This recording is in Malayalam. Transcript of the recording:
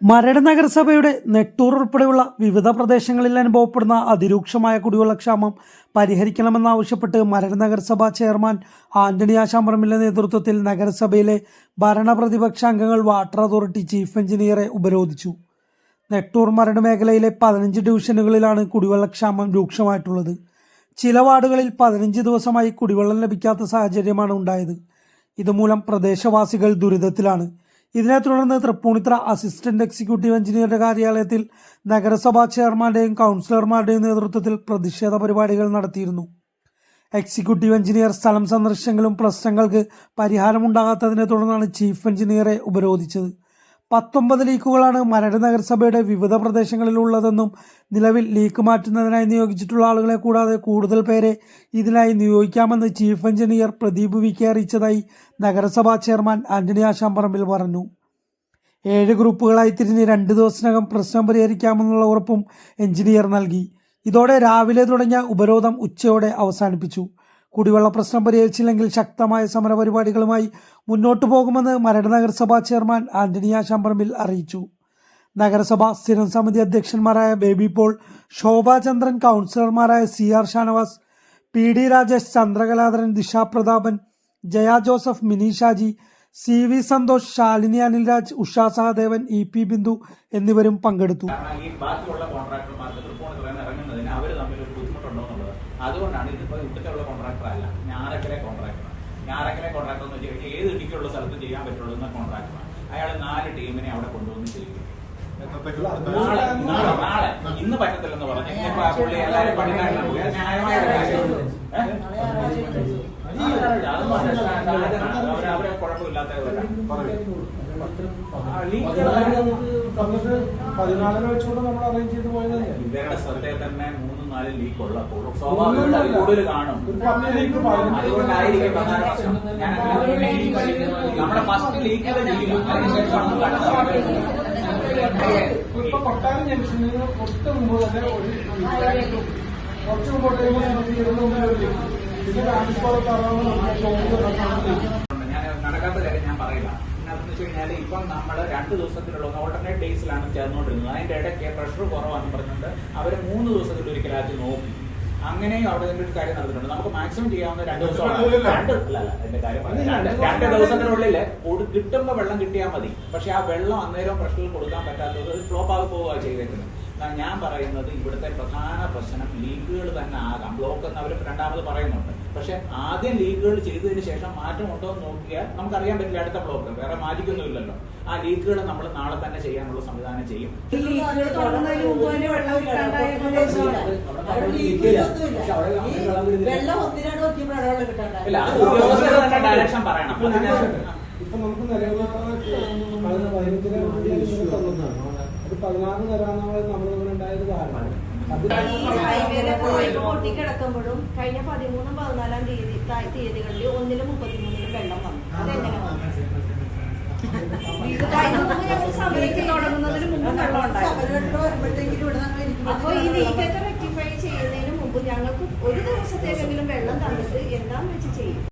മരട് നഗരസഭയുടെ നെട്ടൂർ ഉൾപ്പെടെയുള്ള വിവിധ പ്രദേശങ്ങളിൽ അനുഭവപ്പെടുന്ന അതിരൂക്ഷമായ കുടിവെള്ളക്ഷാമം പരിഹരിക്കണമെന്നാവശ്യപ്പെട്ട് മരട് നഗരസഭ ചെയർമാൻ ആന്റണി ആശാമ്പറമ്പിന്റെ നേതൃത്വത്തിൽ നഗരസഭയിലെ ഭരണപ്രതിപക്ഷ അംഗങ്ങൾ വാട്ടർ അതോറിറ്റി ചീഫ് എഞ്ചിനീയറെ ഉപരോധിച്ചു. നെട്ടൂർ മരട് മേഖലയിലെ പതിനഞ്ച് ഡിവിഷനുകളിലാണ് കുടിവെള്ളക്ഷാമം രൂക്ഷമായിട്ടുള്ളത്. ചില വാർഡുകളിൽ പതിനഞ്ച് ദിവസമായി കുടിവെള്ളം ലഭിക്കാത്ത സാഹചര്യമാണ് ഉണ്ടായത്. ഇതുമൂലം പ്രദേശവാസികൾ ദുരിതത്തിലാണ്. ഇതിനെ തുടർന്ന് തൃപ്പൂണിത്ര അസിസ്റ്റന്റ് എക്സിക്യൂട്ടീവ് എഞ്ചിനീയറുടെ കാര്യാലയത്തിൽ നഗരസഭാ ചെയർമാന്റെയും കൗൺസിലർമാരുടെയും നേതൃത്വത്തിൽ പ്രതിഷേധ പരിപാടികൾ നടത്തിയിരുന്നു. എക്സിക്യൂട്ടീവ് എഞ്ചിനീയർ സ്ഥലം സന്ദർശിച്ചെങ്കിലും പ്രശ്നങ്ങൾക്ക് പരിഹാരമുണ്ടാകാത്തതിനെ തുടർന്നാണ് ചീഫ് എഞ്ചിനീയറെ ഉപരോധിച്ചത്. പത്തൊമ്പത് ലീക്കുകളാണ് മരട് നഗരസഭയുടെ വിവിധ പ്രദേശങ്ങളിലുള്ളതെന്നും നിലവിൽ ലീക്ക് മാറ്റുന്നതിനായി നിയോഗിച്ചിട്ടുള്ള ആളുകളെ കൂടാതെ കൂടുതൽ പേരെ ഇതിനായി നിയോഗിക്കാമെന്ന് chief engineer Pradeep V K അറിയിച്ചതായി നഗരസഭാ ചെയർമാൻ ആന്റണി ആശാംപറമ്പിൽ പറഞ്ഞു. ഏഴ് ഗ്രൂപ്പുകളായി തിരിഞ്ഞ് രണ്ട് ദിവസത്തിനകം പ്രശ്നം പരിഹരിക്കാമെന്നുള്ള ഉറപ്പും എഞ്ചിനീയർ നൽകി. ഇതോടെ രാവിലെ തുടങ്ങിയ ഉപരോധം ഉച്ചയോടെ അവസാനിപ്പിച്ചു. കുടിവെള്ള പ്രശ്നം പരിഹരിച്ചില്ലെങ്കിൽ ശക്തമായ സമരപരിപാടികളുമായി മുന്നോട്ടു പോകുമെന്ന് മരട് നഗരസഭാ ചെയർമാൻ ആന്റണി ആശാമ്പറമ്പിൽ അറിയിച്ചു. നഗരസഭാ സ്ഥിരം സമിതി അധ്യക്ഷന്മാരായ ബേബി പോൾ ശോഭാചന്ദ്രൻ കൗൺസിലർമാരായ C R Shanavas P D Rajesh Chandrakaladharan Disha Prathapan Jaya Joseph Mini Shaji C V Santhosh Shalini Anilraj Usha Sahadevan E P Bindu എന്നിവരും പങ്കെടുത്തു കാരണം ഈ ബാക്കിയുള്ള കോൺട്രാക്ടർമാർക്ക് തൃപ്പൂണിത്തുറയിൽ നിന്ന് ഇറങ്ങുന്നതിന് അവർ തമ്മിൽ ഒരു ബുദ്ധിമുട്ടുണ്ടോ എന്നുള്ളത് അതുകൊണ്ടാണ് ഇതിപ്പോൾ ഇവിടുത്തെ കോൺട്രാക്ടർ അല്ല ഞാറക്കലെ കോൺട്രാക്ടറാണ് ഞാറക്കലെ കോൺട്രാക്ടർ എന്ന് വെച്ച് കഴിഞ്ഞാൽ ഏത് ഇടുക്കിയുള്ള സ്ഥലത്ത് ചെയ്യാൻ പറ്റുള്ളൂ എന്ന കോൺട്രാക്ടറാണ് അയാൾ നാല് ടീമിനെ അവിടെ കൊണ്ടുവന്ന് ചെയ്യും നാളെ നാളെ നാളെ. ഇന്ന് പറ്റത്തില്ലെന്ന് പറഞ്ഞു. പുള്ളി എല്ലാവരും പോയി ന്യായമായ മനസ്സിലാക്കാതെ അവർ കുഴപ്പമില്ലാത്തവരാണ് പതിനാലിന് വെച്ചുകൊണ്ട് നമ്മൾ അറേഞ്ച് ചെയ്ത് പോയത്. ഇവരുടെ ശ്രദ്ധയെ തന്നെ മൂന്നും നാലും ലീക്ക് ഉള്ളപ്പോൾ സ്വാഭാവികമായിട്ടും കൂടുതൽ കാണും. അതുകൊണ്ടായിരിക്കും നമ്മുടെ ഫസ്റ്റ് ലീക്ക് ഇപ്പൊ കൊട്ടാരം ജംഗ്ഷനിൽ നിന്ന് തൊട്ട് മുമ്പ് തന്നെ ഒരു. കുറച്ച് മുമ്പോട്ട് ട്രാൻസ്പോർട്ട് ഷോപ്പിൽ നടക്കുന്ന ലീക്ക്. ഞാൻ നടക്കാത്ത കാര്യം ഞാൻ പറയില്ല എന്ന് വെച്ച് കഴിഞ്ഞാൽ ഇപ്പം നമ്മൾ രണ്ട് ദിവസത്തിലുള്ള ഓൾട്ടർനേറ്റ് ഡേയ്സിലാണ് ചേർന്നുകൊണ്ടിരുന്നത്. അതിന്റെ ഇടയ്ക്ക് പ്രഷർ കുറവാണെന്ന് പറഞ്ഞുകൊണ്ട് അവർ മൂന്ന് ദിവസത്തിൽ ഒരിക്കലാക്കി നോക്കി. അങ്ങനെയും അവിടെ ഒരു കാര്യം നടന്നിട്ടുണ്ട്. നമുക്ക് മാക്സിമം ചെയ്യാവുന്ന രണ്ട് ദിവസം രണ്ട് അല്ല അല്ല എന്റെ കാര്യം. രണ്ട് ദിവസത്തിനുള്ളിൽ കൊടു- കിട്ടുമ്പോൾ വെള്ളം കിട്ടിയാൽ മതി. പക്ഷെ ആ വെള്ളം അന്നേരം പ്രഷറിൽ കൊടുക്കാൻ പറ്റാത്തത് ഫ്ലോപ്പ് ആകെ പോവുക ചെയ്തേക്കുന്നത്. ഞാൻ പറയുന്നത് ഇവിടുത്തെ പ്രധാന പ്രശ്നം ലീഗുകൾ തന്നെ ആകാം. ബ്ലോക്ക് എന്ന് അവർ രണ്ടാമത് പറയുന്നുണ്ട്. പക്ഷെ ആദ്യം ലീഗുകൾ ചെയ്തതിന് ശേഷം മാറ്റം ഉണ്ടോ എന്ന് നോക്കിയാൽ നമുക്കറിയാൻ പറ്റില്ല അടുത്ത ബ്ലോക്ക്. വേറെ മാറ്റിക്കൊന്നുമില്ലല്ലോ. ആ ലീഗുകൾ നമ്മൾ നാളെ തന്നെ ചെയ്യാനുള്ള സംവിധാനം ചെയ്യും. ഇല്ല അത് ഉദ്യോഗസ്ഥർ തന്നെ ഡയറക്ഷൻ പറയണം. ഇപ്പൊ നമുക്ക് നിലവിലുള്ള അത് പതിനാറ് തരാന്നാണ് നമ്മൾ ഇവിടെ ഉണ്ടായത് കാരണം. ഹൈവേയിലെ പൊട്ടിക്കിടക്കുമ്പോഴും കഴിഞ്ഞ പതിമൂന്നും പതിനാലാം തീയതി തീയതികളിൽ ഒന്നിലും മുപ്പത്തിമൂന്നിലും വെള്ളം വന്നു. അതെങ്ങനെ വന്നു? ഇത് ഞങ്ങൾ സമരത്തിൽ തുടങ്ങുന്നതിന് മുമ്പ് വെള്ളം അപ്പൊ ഈ ലീക്കൊക്കെ റെക്ടിഫൈ ചെയ്യുന്നതിന് മുമ്പ് ഞങ്ങൾക്ക് ഒരു ദിവസത്തേക്കെങ്കിലും വെള്ളം തന്നിട്ട് എന്താന്ന് വെച്ച് ചെയ്യും?